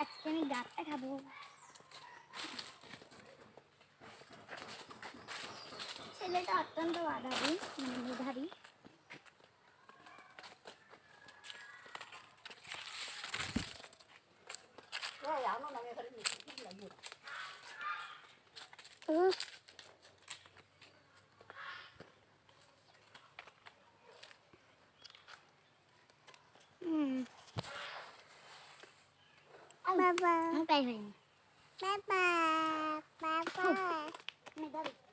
আজকে আমি গাছটা খাব ছেলেটা অত্যন্ত বাধাবী মানে মেধাবী เออบ๊ายบายบ๊ายยบ๊ายบายบ๊ายบาย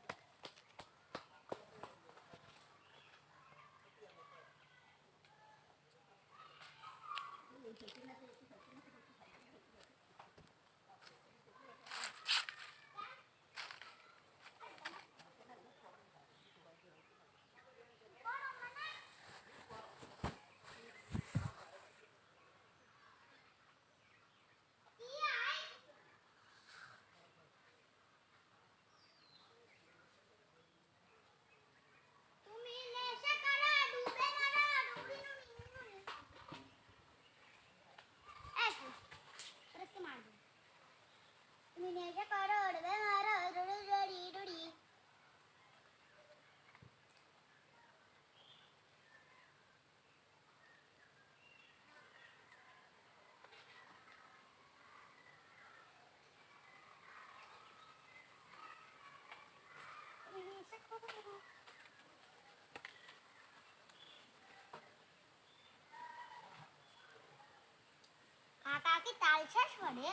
তাল শেষ করে?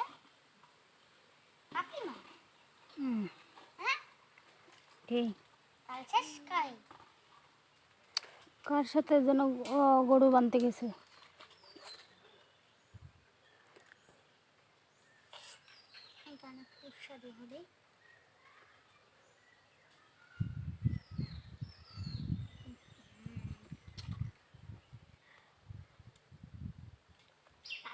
কাকিমা? হ্যাঁ? ঠিক তাল খাই কার। সাথে যেন গরু বানতে গেছে? এখানে